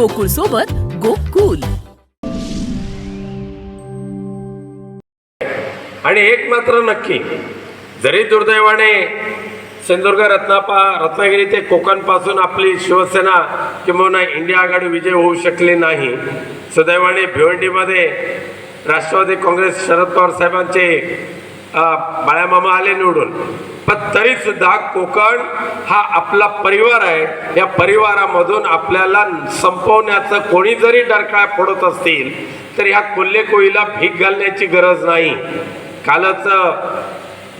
गोकुळ सोबत गोकुल. आणि एक मात्र नक्की जरी दुर्दैवाने सिंधुदुर्ग रत्नापा रत्नागिरी ते कोकणपासून आपली शिवसेना किंवा इंडिया आघाडी विजय होऊ शकली नाही. सुदैवाने भिवंडीमध्ये राष्ट्रवादी काँग्रेस शरद पवार साहेबांचे बाळ्यामामा आले निवडून. पण तरी सुद्धा कोकण हा आपला परिवार आहे. या परिवारामधून आपल्याला संपवण्याचं कोणी जरी डरकाळ फोडत असतील तर ह्या कोल्हे कोळीला भीक घालण्याची गरज नाही. कालच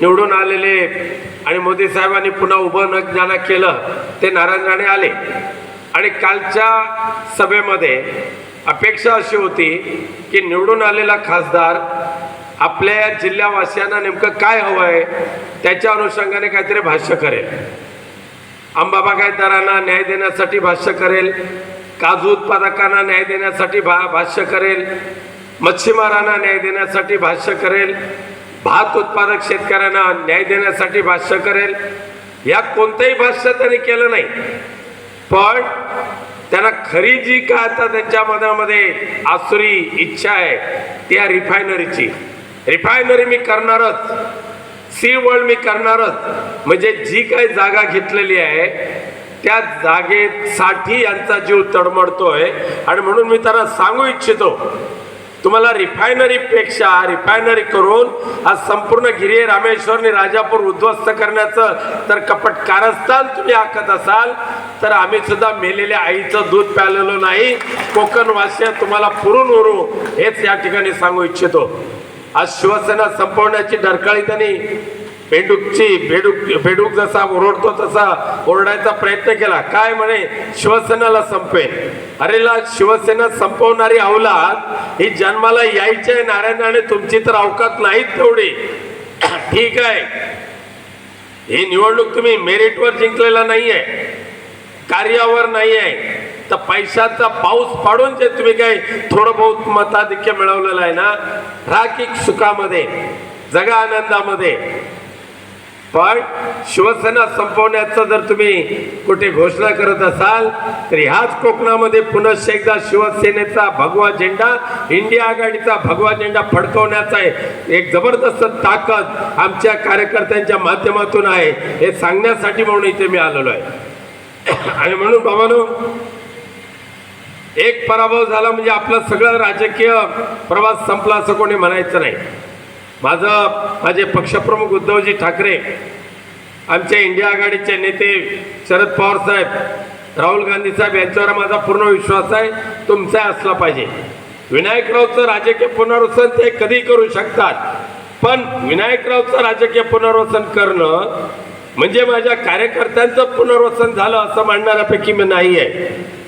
निवडून आलेले आणि मोदी साहेबांनी पुन्हा उभं न ज्ञाना केलं ते नारायण राणे आले. आणि कालच्या सभेमध्ये अपेक्षा अशी होती की निवडून आलेला खासदार आपल्या जिल्ह्यावासियांना नेमकं काय हवं आहे त्याच्या अनुषंगाने काहीतरी भाष्य करेल. अंबाबा बागायतदारांना न्याय देण्यासाठी भाष्य करेल काजू उत्पादकांना न्याय देण्यासाठी भा भाष्य करेल मच्छीमारांना न्याय देण्यासाठी भाष्य करेल भात उत्पादक शेतकऱ्यांना न्याय देण्यासाठी भाष्य करेल. या कोणतंही भाष्य त्यांनी केलं नाही. पण त्यांना खरी जी काय आता त्यांच्या मनामध्ये आसुरी इच्छा आहे ती या रिफायनरीची. रिफायनरी मी करणारच सी वर्ल्ड मी करणारच. म्हणजे जी काही जागा घेतलेली आहे त्या जागेसाठी यांचा जीव तडमडतोय. आणि म्हणून मी त्याला सांगू इच्छितो तुम्हाला रिफायनरीपेक्षा रिफायनरी करून आज संपूर्ण गिरी रामेश्वरने राजापूर उद्ध्वस्त करण्याचं तर कपट कारस्थान तुम्ही आखत असाल तर आम्ही सुद्धा मेलेल्या आईचं दूध प्यालेलो नाही. कोकणवासिया तुम्हाला पुरून उरू हेच या ठिकाणी सांगू इच्छितो. आज शिवसेना संपवण्याची डरकाळी त्यांनी बेडूकची बेडूक बेडूक जसा ओरडतो तसा ओरडायचा प्रयत्न केला. काय म्हणे? शिवसेनेला संपेल. अरे ला शिवसेना संपवणारी अवलाद ही जन्माला यायची आहे नारायणाने तुमची तर अवकात नाहीत तेवढी. ठीक आहे. ही निवडणूक तुम्ही मेरिटवर जिंकलेला नाही आहे कार्यावर नाही आहे तर पैशाचा पाऊस पाडून जे तुम्ही काय थोडं बहुत मताधिक्य मिळवलेलं आहे ना राखिक सुखामध्ये जगा आनंदामध्ये. पण शिवसेना संपवण्याचं जर तुम्ही कुठे घोषणा करत असाल तर ह्याच कोकणामध्ये पुनश एकदा शिवसेनेचा भगवा झेंडा इंडिया आघाडीचा भगवा झेंडा फडकवण्याचा आहे. एक जबरदस्त ताकद आमच्या कार्यकर्त्यांच्या माध्यमातून आहे. हे सांगण्यासाठी म्हणून इथे मी आलेलो आहे. आणि म्हणून बाबानो एक पराभव झाला म्हणजे आपलं सगळं राजकीय प्रवास संपला असं कोणी म्हणायचं नाही. माझं माझे पक्षप्रमुख उद्धवजी ठाकरे आमच्या इंडिया आघाडीचे नेते शरद पवार साहेब राहुल गांधी साहेब यांच्यावर माझा पूर्ण विश्वास आहे तुमचा असला पाहिजे. विनायकरावचं राजकीय पुनर्वसन ते कधी करू शकतात पण विनायकरावचं राजकीय पुनर्वसन करणं म्हणजे माझ्या कार्यकर्त्यांचं पुनर्वसन झालं असं मांडणाऱ्यापैकी मी नाही आहे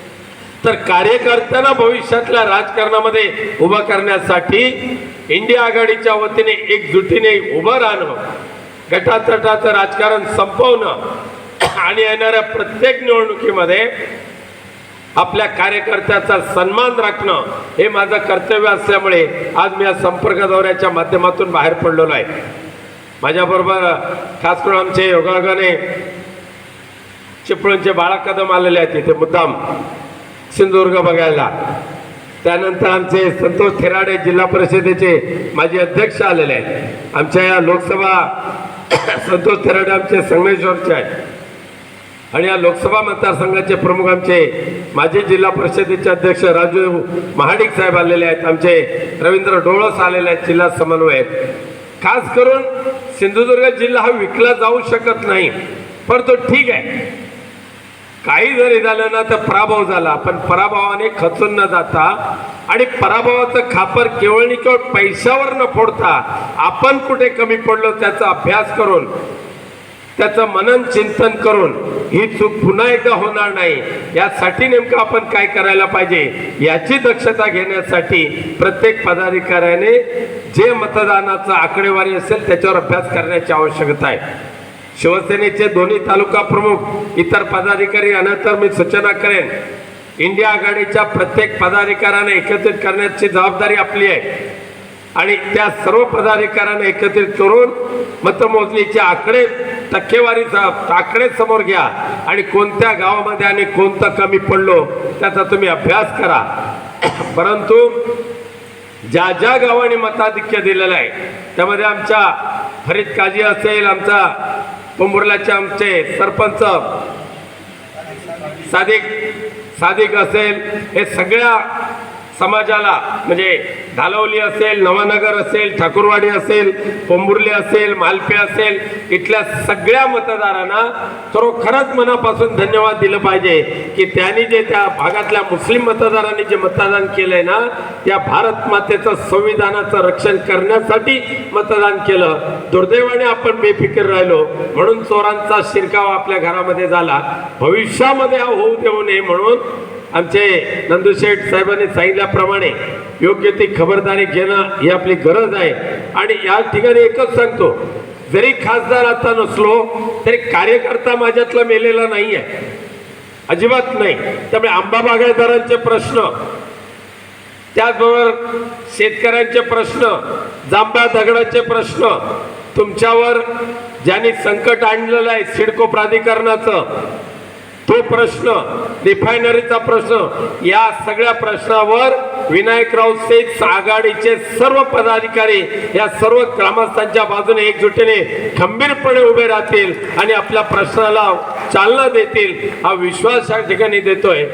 तर कार्यकर्त्यांना भविष्यातल्या राजकारणामध्ये उभं करण्यासाठी इंडिया आघाडीच्या वतीने एकजुटीने उभं राहणं गटातटाचं राजकारण संपवणं आणि येणाऱ्या प्रत्येक निवडणुकीमध्ये आपल्या कार्यकर्त्याचा सन्मान राखणं हे माझं कर्तव्य असल्यामुळे आज मी या संपर्क दौऱ्याच्या माध्यमातून बाहेर पडलेलो आहे. माझ्याबरोबर खास करून आमचे योगायोगाने चिपळूणचे बाळा कदम आलेले आहेत इथे मुद्दाम. सिंधुदुर्ग बघायला. त्यानंतर आमचे संतोष थेराडे जिल्हा परिषदेचे माजी अध्यक्ष आलेले आहेत. आमच्या या लोकसभा संतोष थेराडे आमचे संगमेश्वरचे आहेत. आणि या लोकसभा मतदारसंघाचे प्रमुख आमचे माजी जिल्हा परिषदेचे अध्यक्ष राजू महाडिक साहेब आलेले आहेत. आमचे रवींद्र डोळस आलेले आहेत जिल्हा समन्वयक खास करून सिंधुदुर्ग जिल्हा हा विकला जाऊ शकत नाही पण तो ठीक आहे. काही जरी झालं ना तर पराभव झाला. पण पराभवाने खचून न जाता आणि पराभवाचं खापर केवळ आणि केवळ पैशावर न फोडता आपण कुठे कमी पडलो त्याचा अभ्यास करून त्याचं मनन चिंतन करून ही चूक पुन्हा एकदा होणार नाही. यासाठी नेमकं आपण काय करायला पाहिजे? याची दक्षता घेण्यासाठी प्रत्येक पदाधिकाऱ्याने जे मतदानाचं आकडेवारी असेल त्याच्यावर अभ्यास करण्याची आवश्यकता आहे. शिवसेनेचे दोन्ही तालुका प्रमुख इतर पदाधिकारी यांना मी सूचना करेन. इंडिया आघाडीच्या प्रत्येक पदाधिकाऱ्याने एकत्रित करण्याची जबाबदारी आपली आहे. आणि त्या सर्व पदाधिकाऱ्यांना एकत्रित करून मतमोजणीचे आकडे टक्केवारीचा आकडे समोर घ्या. आणि कोणत्या गावामध्ये आणि कोणतं कमी पडलो त्याचा तुम्ही अभ्यास करा. परंतु ज्या ज्या गावाने मताधिक्य दिलेलं आहे त्यामध्ये आमच्या फरीद काजी असेल आमचा पोंबुर्ल्याचे आमचे सरपंच सादिक सादिक असेल हे सगळ्या समाजाला म्हणजे धालवली असेल नवानगर असेल ठाकूरवाडी असेल पोंबुर्ले असेल मालपे असेल इथल्या सगळ्या मतदारांना खरोखरच मनापासून धन्यवाद दिलं पाहिजे की त्यांनी जे त्या भागातल्या मुस्लिम मतदारांनी जे मतदान केलंय ना त्या भारत मातेचं संविधानाचं रक्षण करण्यासाठी मतदान केलं. दुर्दैवाने आपण बेफिकीर राहिलो. म्हणून चोरांचा शिरकाव आपल्या घरामध्ये झाला. भविष्यामध्ये हा होऊ देऊ नये म्हणून आमचे नंदुशेठ साहेबांनी सांगितल्याप्रमाणे योग्य ती खबरदारी घेणं ही आपली गरज आहे. आणि या ठिकाणी एकच सांगतो जरी खासदार आता नसलो तरी कार्यकर्ता माझ्यातला मेलेला नाही आहे अजिबात नाही. त्यामुळे आंबा बागायतदारांचे प्रश्न त्याचबरोबर शेतकऱ्यांचे प्रश्न जांभा दगडाचे प्रश्न तुमच्यावर ज्यांनी संकट आणलेलं आहे सिडको प्राधिकरणाचं तो प्रश्न रिफायनरीचा प्रश्न या सगळ्या प्रश्नावर विनायकराव सेठ आघाडीचे सर्व पदाधिकारी या सर्व ग्रामस्थांच्या बाजूने एकजुटीने खंबीरपणे उभे राहतील आणि आपल्या प्रश्नाला चालना देतील हा विश्वास या ठिकाणी देतोय.